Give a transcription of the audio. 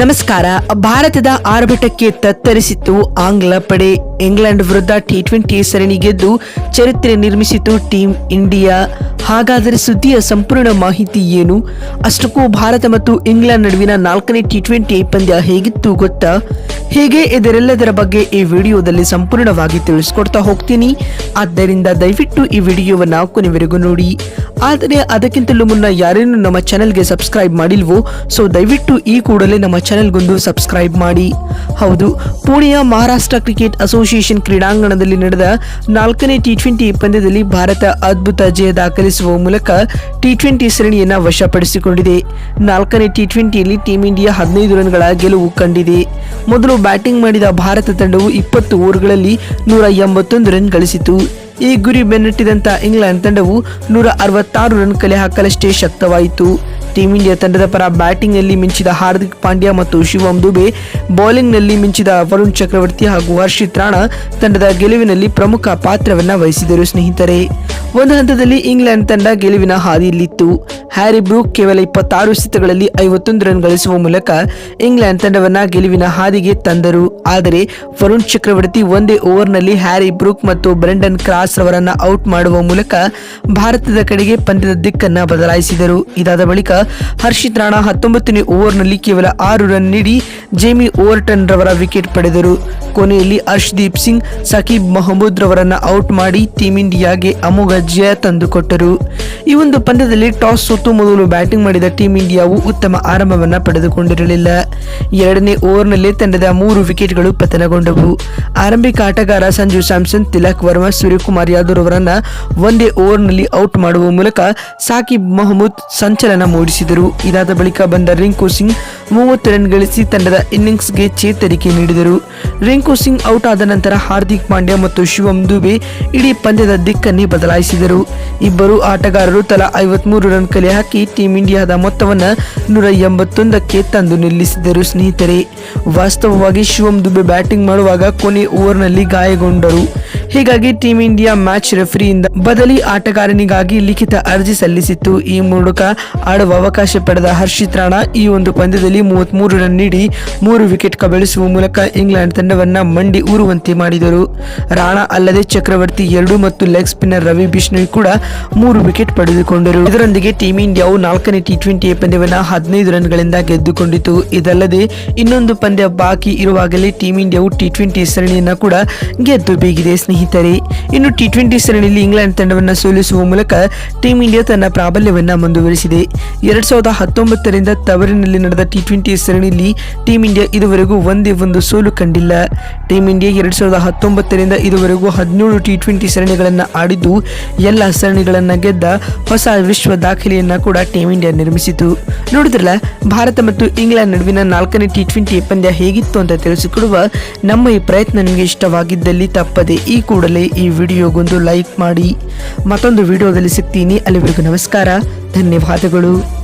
ನಮಸ್ಕಾರ. ಭಾರತದ ಆರ್ಭಟಕ್ಕೆ ತತ್ತರಿಸಿತು ಆಂಗ್ಲ ಪಡೆ. ಇಂಗ್ಲೆಂಡ್ ವಿರುದ್ಧ ಟಿ ಟ್ವೆಂಟಿ ಸರಣಿ ಗೆದ್ದು ಚರಿತ್ರೆ ನಿರ್ಮಿಸಿತು ಟೀಂ ಇಂಡಿಯಾ. ಹಾಗಾದರೆ ಸುದ್ದಿಯ ಸಂಪೂರ್ಣ ಮಾಹಿತಿ ಏನು? ಅಷ್ಟಕ್ಕೂ ಭಾರತ ಮತ್ತು ಇಂಗ್ಲೆಂಡ್ ನಡುವಿನ ನಾಲ್ಕನೇ ಟಿ ಟ್ವೆಂಟಿ ಪಂದ್ಯ ಹೇಗಿತ್ತು ಗೊತ್ತಾ? ಹೇಗೆ ಇದರೆಲ್ಲದರ ಬಗ್ಗೆ ಈ ವಿಡಿಯೋದಲ್ಲಿ ಸಂಪೂರ್ಣವಾಗಿ ತಿಳಿಸ್ಕೊಡ್ತಾ ಹೋಗ್ತೀನಿ. ಆದ್ದರಿಂದ ದಯವಿಟ್ಟು ಈ ವಿಡಿಯೋವನ್ನು ಕೊನೆವರೆಗೂ ನೋಡಿ. ಆದರೆ ಅದಕ್ಕಿಂತಲೂ ಮುನ್ನ ಯಾರೇನು ನಮ್ಮ ಚಾನೆಲ್ಗೆ ಸಬ್ಸ್ಕ್ರೈಬ್ ಮಾಡಿಲ್ವೋ, ಸೊ ದಯವಿಟ್ಟು ಈ ಕೂಡಲೇ ನಮ್ಮ ಚಾನೆಲ್ಗೊಂದು ಸಬ್ಸ್ಕ್ರೈಬ್ ಮಾಡಿ. ಹೌದು, ಪುಣೆಯ ಮಹಾರಾಷ್ಟ್ರ ಕ್ರಿಕೆಟ್ ಅಸೋಸಿಯೇಷನ್ ಕ್ರೀಡಾಂಗಣದಲ್ಲಿ ನಡೆದ ನಾಲ್ಕನೇ ಟಿ ಟ್ವೆಂಟಿ ಪಂದ್ಯದಲ್ಲಿ ಭಾರತ ಅದ್ಭುತ ಜಯ ದಾಖಲಿಸುವ ಮೂಲಕ ಟಿ ಟ್ವೆಂಟಿ ಸರಣಿಯನ್ನು ವಶಪಡಿಸಿಕೊಂಡಿದೆ. ನಾಲ್ಕನೇ ಟಿ ಟ್ವೆಂಟಿಯಲ್ಲಿ ಟೀಂ ಇಂಡಿಯಾ ಹದಿನೈದು ರನ್ಗಳ ಗೆಲುವು ಕಂಡಿದೆ. ಮೊದಲು ಬ್ಯಾಟಿಂಗ್ ಮಾಡಿದ ಭಾರತ ತಂಡವು ಇಪ್ಪತ್ತು ಓವರ್ಗಳಲ್ಲಿ ನೂರ ಎಂಬತ್ತೊಂದು ರನ್ ಗಳಿಸಿತು. ಈ ಗುರಿ ಬೆನ್ನಟ್ಟಿದಂತ ಇಂಗ್ಲೆಂಡ್ ತಂಡವು ನೂರ ಅರವತ್ತಾರು ರನ್ ಕಲೆ ಹಾಕಲಷ್ಟೇ ಶಕ್ತವಾಯಿತು. ಟೀಂ ಇಂಡಿಯಾ ತಂಡದ ಪರ ಬ್ಯಾಟಿಂಗ್ನಲ್ಲಿ ಮಿಂಚಿದ ಹಾರ್ದಿಕ್ ಪಾಂಡ್ಯ ಮತ್ತು ಶಿವಂ ದುಬೆ, ಬೌಲಿಂಗ್ನಲ್ಲಿ ಮಿಂಚಿದ ವರುಣ್ ಚಕ್ರವರ್ತಿ ಹಾಗೂ ಹರ್ಷಿತ್ ರಾಣಾ ತಂಡದ ಗೆಲುವಿನಲ್ಲಿ ಪ್ರಮುಖ ಪಾತ್ರವನ್ನು ವಹಿಸಿದರು ಸ್ನೇಹಿತರೆ. ಒಂದು ಹಂತದಲ್ಲಿ ಇಂಗ್ಲೆಂಡ್ ತಂಡ ಗೆಲುವಿನ ಹಾದಿಯಲ್ಲಿತ್ತು. ಹ್ಯಾರಿ ಬ್ರೂಕ್ ಕೇವಲ ಇಪ್ಪತ್ತಾರು ಸ್ಥಿತಗಳಲ್ಲಿ ಐವತ್ತೊಂದು ರನ್ ಗಳಿಸುವ ಮೂಲಕ ಇಂಗ್ಲೆಂಡ್ ತಂಡವನ್ನು ಗೆಲುವಿನ ಹಾದಿಗೆ ತಂದರು. ಆದರೆ ವರುಣ್ ಚಕ್ರವರ್ತಿ ಒಂದೇ ಓವರ್ನಲ್ಲಿ ಹ್ಯಾರಿ ಬ್ರೂಕ್ ಮತ್ತು ಬ್ರೆಂಡನ್ ಕ್ರಾಸ್ ಅವರನ್ನು ಔಟ್ ಮಾಡುವ ಮೂಲಕ ಭಾರತದ ಕಡೆಗೆ ಪಂದ್ಯದ ದಿಕ್ಕನ್ನು ಬದಲಾಯಿಸಿದರು. ಇದಾದ ಬಳಿಕ ಹರ್ಷಿತ್ ರಾಣಾ ಹತ್ತೊಂಬತ್ತನೇ ಓವರ್ನಲ್ಲಿ ಕೇವಲ ಆರು ರನ್ ನೀಡಿ ಜೇಮಿ ಓವರ್ಟನ್ ರವರ ವಿಕೆಟ್ ಪಡೆದರು. ಕೊನೆಯಲ್ಲಿ ಅರ್ಷದೀಪ್ ಸಿಂಗ್ ಸಕೀಬ್ ಮೊಹಮ್ಮದ್ ರವರನ್ನು ಔಟ್ ಮಾಡಿ ಟೀಂ ಇಂಡಿಯಾಗೆ ಅಮೋಘ ಜಯ ತಂದುಕೊಟ್ಟರು. ಈ ಒಂದು ಪಂದ್ಯದಲ್ಲಿ ಟಾಸ್ ಮೊದಲು ಬ್ಯಾಟಿಂಗ್ ಮಾಡಿದ ಟೀಂ ಇಂಡಿಯಾವು ಉತ್ತಮ ಆರಂಭವನ್ನು ಪಡೆದುಕೊಂಡಿರಲಿಲ್ಲ. ಎರಡನೇ ಓವರ್ನಲ್ಲಿ ತಂಡದ ಮೂರು ವಿಕೆಟ್ಗಳು ಪತನಗೊಂಡವು. ಆರಂಭಿಕ ಆಟಗಾರ ಸಂಜು ಸ್ಯಾಮ್ಸನ್, ತಿಲಕ್ ವರ್ಮಾ, ಸೂರ್ಯಕುಮಾರ್ ಯಾದವ್ ಅವರನ್ನ ಒಂದೇ ಓವರ್ನಲ್ಲಿ ಔಟ್ ಮಾಡುವ ಮೂಲಕ ಸಾಕಿಬ್ ಮೊಹಮ್ಮದ್ ಸಂಚಲನ ಮೂಡಿಸಿದರು. ಇದಾದ ಬಳಿಕ ಬಂದ ರಿಂಕು ಸಿಂಗ್ ಮೂವತ್ತು ರನ್ ಗಳಿಸಿ ತಂಡದ ಇನ್ನಿಂಗ್ಸ್ಗೆ ಚೇತರಿಕೆ ನೀಡಿದರು. ರಿಂಕು ಸಿಂಗ್ ಔಟ್ ಆದ ನಂತರ ಹಾರ್ದಿಕ್ ಪಾಂಡ್ಯ ಮತ್ತು ಶಿವಂ ದುಬೆ ಇಡೀ ಪಂದ್ಯದ ದಿಕ್ಕನ್ನೇ ಬದಲಾಯಿಸಿದರು. ಇಬ್ಬರು ಆಟಗಾರರು ತಲಾ ಐವತ್ಮೂರು ರನ್ ಕಲೆ ಹಾಕಿ ಟೀಂ ಇಂಡಿಯಾದ ಮೊತ್ತವನ್ನು ನೂರ ಎಂಬತ್ತೊಂದಕ್ಕೆ ತಂದು ನಿಲ್ಲಿಸಿದರು ಸ್ನೇಹಿತರೆ. ವಾಸ್ತವವಾಗಿ ಶಿವಂ ದುಬೆ ಬ್ಯಾಟಿಂಗ್ ಮಾಡುವಾಗ ಕೊನೆ ಓವರ್ನಲ್ಲಿ ಗಾಯಗೊಂಡರು. ಹೀಗಾಗಿ ಟೀಂ ಇಂಡಿಯಾ ಮ್ಯಾಚ್ ರೆಫರಿಯಿಂದ ಬದಲಿ ಆಟಗಾರನಿಗಾಗಿ ಲಿಖಿತ ಅರ್ಜಿ ಸಲ್ಲಿಸಿತ್ತು. ಈ ಮೂಲಕ ಆಡುವ ಅವಕಾಶ ಪಡೆದ ಹರ್ಷಿತ್ ರಾಣಾ ಈ ಒಂದು ಪಂದ್ಯದಲ್ಲಿ ಮೂವತ್ಮೂರು ರನ್ ನೀಡಿ ಮೂರು ವಿಕೆಟ್ ಕಬಳಿಸುವ ಮೂಲಕ ಇಂಗ್ಲೆಂಡ್ ತಂಡವನ್ನ ಮಂಡಿ ಊರುವಂತೆ ಮಾಡಿದರು. ರಾಣಾ ಅಲ್ಲದೆ ಚಕ್ರವರ್ತಿ ಎರಡು ಮತ್ತು ಲೆಗ್ ಸ್ಪಿನ್ನರ್ ರವಿ ಬಿಷ್ಣೋಯ್ ಕೂಡ ಮೂರು ವಿಕೆಟ್ ಪಡೆದುಕೊಂಡರು. ಇದರೊಂದಿಗೆ ಟೀಂ ಇಂಡಿಯಾವು ನಾಲ್ಕನೇ ಟಿ ಟ್ವೆಂಟಿ ಪಂದ್ಯವನ್ನು ಹದಿನೈದು ರನ್ಗಳಿಂದ ಗೆದ್ದುಕೊಂಡಿತು. ಇದಲ್ಲದೆ ಇನ್ನೊಂದು ಪಂದ್ಯ ಬಾಕಿ ಇರುವಾಗಲೇ ಟೀಂ ಇಂಡಿಯಾವು ಟಿ ಟ್ವೆಂಟಿ ಸರಣಿಯನ್ನು ಕೂಡ ಗೆದ್ದು ಬೀಗಿದೆ. ಸ್ನೇಹಿತರೆ, ಇನ್ನು ಟಿ ಟ್ವೆಂಟಿ ಸರಣಿಯಲ್ಲಿ ಇಂಗ್ಲೆಂಡ್ ತಂಡವನ್ನ ಸೋಲಿಸುವ ಮೂಲಕ ಟೀಂ ಇಂಡಿಯಾ ತನ್ನ ಪ್ರಾಬಲ್ಯವನ್ನ ಮುಂದುವರಿಸಿದೆ. ಎರಡ್ ಸಾವಿರದ ಹತ್ತೊಂಬತ್ತರಿಂದ ತವರಿನಲ್ಲಿ ನಡೆದ ಟಿ ಟ್ವೆಂಟಿ ಸರಣಿಯಲ್ಲಿ ಟೀಂ ಇಂಡಿಯಾ ಇದುವರೆಗೂ ಒಂದೇ ಒಂದು ಸೋಲು ಕಂಡಿಲ್ಲ. ಟೀಂ ಇಂಡಿಯಾ ಎರಡ್ ಸಾವಿರದ ಹತ್ತೊಂಬತ್ತರಿಂದ ಇದುವರೆಗೂ ಹದಿನೇಳು ಟಿ ಟ್ವೆಂಟಿ ಸರಣಿಗಳನ್ನ ಆಡಿದ್ದು, ಎಲ್ಲ ಸರಣಿಗಳನ್ನ ಗೆದ್ದ ಹೊಸ ವಿಶ್ವ ದಾಖಲೆಯನ್ನ ಕೂಡ ಟೀಂ ಇಂಡಿಯಾ ನಿರ್ಮಿಸಿತು. ನೋಡಿದ್ರಲ್ಲ, ಭಾರತ ಮತ್ತು ಇಂಗ್ಲೆಂಡ್ ನಡುವಿನ ನಾಲ್ಕನೇ ಟಿ ಟ್ವೆಂಟಿ ಪಂದ್ಯ ಹೇಗಿತ್ತು ಅಂತ ತಿಳಿಸಿಕೊಡುವ ನಮ್ಮ ಈ ಪ್ರಯತ್ನ ನಿಮಗೆ ಇಷ್ಟವಾಗಿದ್ದಲ್ಲಿ ತಪ್ಪದೆ ಈ ಕೂಡಲೇ ಈ ವಿಡಿಯೋಗೊಂದು ಲೈಕ್ ಮಾಡಿ ಮತ್ತೊಂದು ವಿಡಿಯೋದಲ್ಲಿ ಸಿಗ್ತೀನಿ. ಅಲ್ಲಿವರೆಗೂ ನಮಸ್ಕಾರ. ಧನ್ಯವಾದಗಳು.